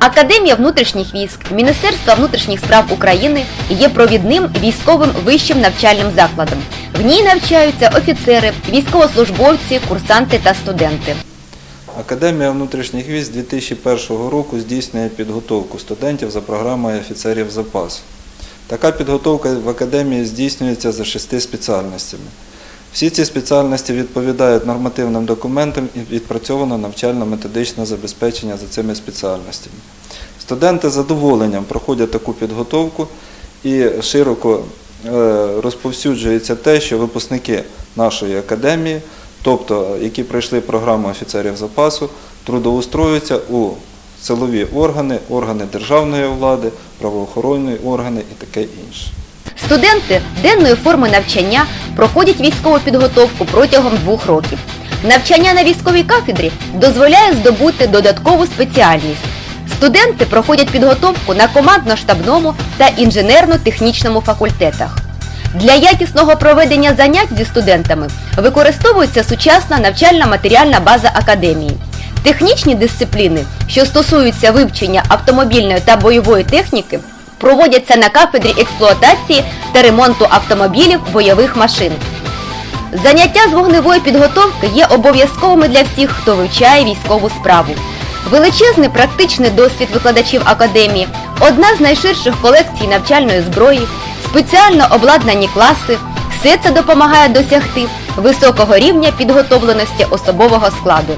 Академія внутрішніх військ Міністерства внутрішніх справ України є провідним військовим вищим навчальним закладом. В ній навчаються офіцери, військовослужбовці, курсанти та студенти. Академія внутрішніх військ з 2001 року здійснює підготовку студентів за програмою офіцерів запасу. Така підготовка в академії здійснюється за шести спеціальностями. Всі ці спеціальності відповідають нормативним документам і відпрацьовано навчально-методичне забезпечення за цими спеціальностями. Студенти з задоволенням проходять таку підготовку і широко е, розповсюджується те, що випускники нашої академії, тобто які пройшли програму офіцерів запасу, трудоустроюються у силові органи, органи державної влади, правоохоронні органи і таке інше. Студенти денної форми навчання проходять військову підготовку протягом двох років. Навчання на військовій кафедрі дозволяє здобути додаткову спеціальність. Студенти проходять підготовку на командно-штабному та інженерно-технічному факультетах. Для якісного проведення занять зі студентами використовується сучасна навчальна матеріальна база академії. Технічні дисципліни, що стосуються вивчення автомобільної та бойової техніки, проводяться на кафедрі експлуатації та ремонту автомобілів бойових машин. Заняття з вогневої підготовки є обов'язковими для всіх, хто вивчає військову справу. Величезний практичний досвід викладачів академії, одна з найширших колекцій навчальної зброї, спеціально обладнані класи все це допомагає досягти високого рівня підготовленості особового складу.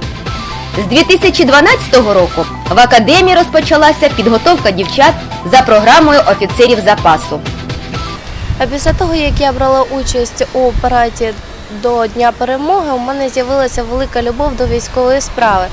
З 2012 року в академії розпочалася підготовка дівчат за програмою офіцерів запасу. А після того, як я брала участь у параді до Дня перемоги, у мене з'явилася велика любов до військової справи.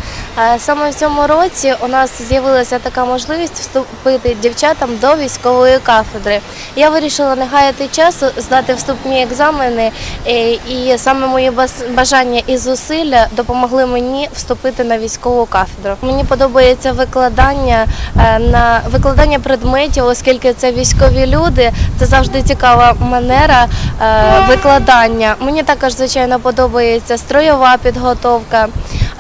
Саме в цьому році у нас з'явилася така можливість вступити дівчатам до військової кафедри. Я вирішила не гаяти часу, здати вступні екзамени, е, і саме мої бажання і зусилля допомогли мені вступити на військову кафедру. Мені подобається викладання е, на викладання предметів, оскільки це військові люди. Це завжди цікава манера е, викладання. Мені також звичайно подобається строєва підготовка.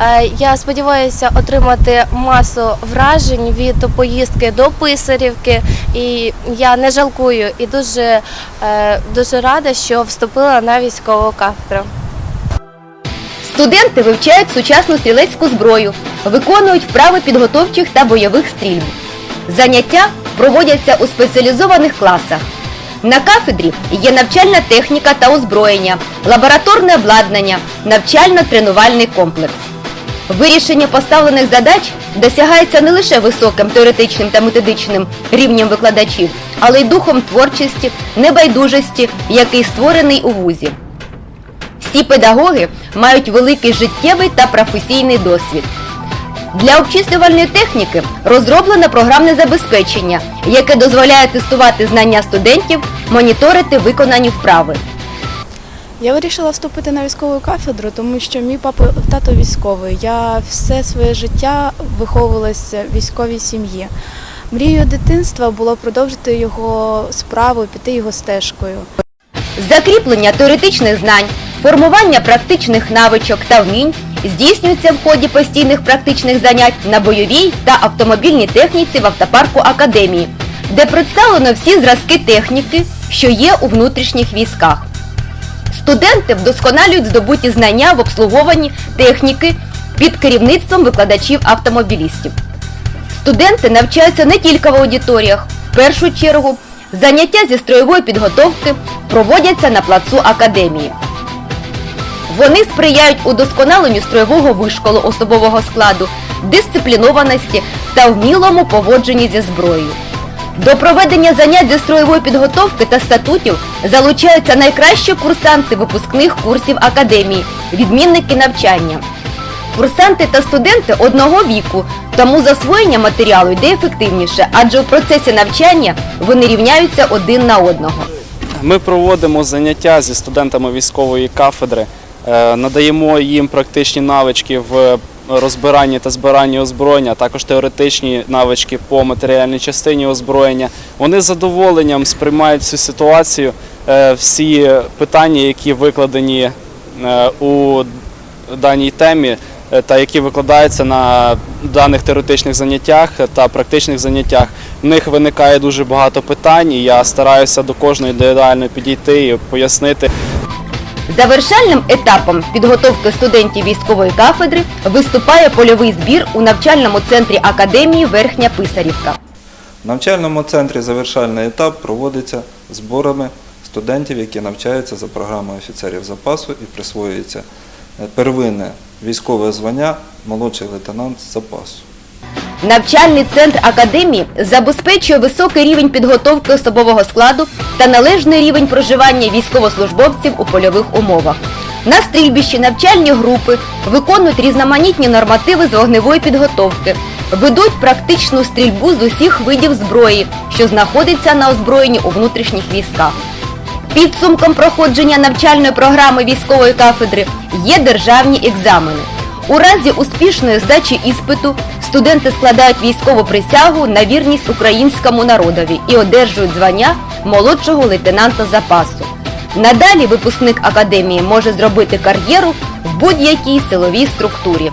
Е, Я сподіваюся отримати масу вражень від поїздки до Писарівки, і я не жалкую і дуже, е, дуже рада, що вступила на військову кафедру. Студенти вивчають сучасну стрілецьку зброю, виконують вправи підготовчих та бойових стрільб. Заняття проводяться у спеціалізованих класах. На кафедрі є навчальна техніка та озброєння, лабораторне обладнання, навчально-тренувальний комплекс. Вирішення поставлених задач досягається не лише високим теоретичним та методичним рівнем викладачів, але й духом творчості, небайдужості, який створений у вузі. Всі педагоги мають великий життєвий та професійний досвід. Для обчислювальної техніки розроблено програмне забезпечення, яке дозволяє тестувати знання студентів, моніторити виконані вправи. Я вирішила вступити на військову кафедру, тому що мій папа тато військовий. Я все своє життя виховувалася в військовій сім'ї. Мрією дитинства було продовжити його справу, піти його стежкою. Закріплення теоретичних знань, формування практичних навичок та вмінь здійснюється в ході постійних практичних занять на бойовій та автомобільній техніці в автопарку Академії, де представлено всі зразки техніки, що є у внутрішніх військах. Студенти вдосконалюють здобуті знання в обслуговуванні техніки під керівництвом викладачів-автомобілістів. Студенти навчаються не тільки в аудиторіях. В першу чергу заняття зі строєвої підготовки проводяться на плацу академії. Вони сприяють удосконаленню строєвого вишколу особового складу, дисциплінованості та вмілому поводженні зі зброєю. До проведення занять зі строєвої підготовки та статутів залучаються найкращі курсанти випускних курсів академії, відмінники навчання. Курсанти та студенти одного віку, тому засвоєння матеріалу йде ефективніше, адже в процесі навчання вони рівняються один на одного. Ми проводимо заняття зі студентами військової кафедри, надаємо їм практичні навички в розбиранні та збиранні озброєння, також теоретичні навички по матеріальній частині озброєння. Вони з задоволенням сприймають цю ситуацію, е, всі питання, які викладені е, у даній темі, е, та які викладаються на даних теоретичних заняттях та практичних заняттях. В них виникає дуже багато питань, і я стараюся до кожної індивідуально підійти і пояснити. Завершальним етапом підготовки студентів військової кафедри виступає польовий збір у навчальному центрі академії Верхня Писарівка. В навчальному центрі завершальний етап проводиться зборами студентів, які навчаються за програмою офіцерів запасу і присвоюється первинне військове звання молодший лейтенант запасу. Навчальний центр академії забезпечує високий рівень підготовки особового складу та належний рівень проживання військовослужбовців у польових умовах. На стрільбищі навчальні групи виконують різноманітні нормативи з вогневої підготовки, ведуть практичну стрільбу з усіх видів зброї, що знаходиться на озброєнні у внутрішніх військах. Підсумком проходження навчальної програми військової кафедри є державні екзамени. У разі успішної здачі іспиту студенти складають військову присягу на вірність українському народові і одержують звання молодшого лейтенанта запасу. Надалі випускник академії може зробити кар'єру в будь-якій силовій структурі.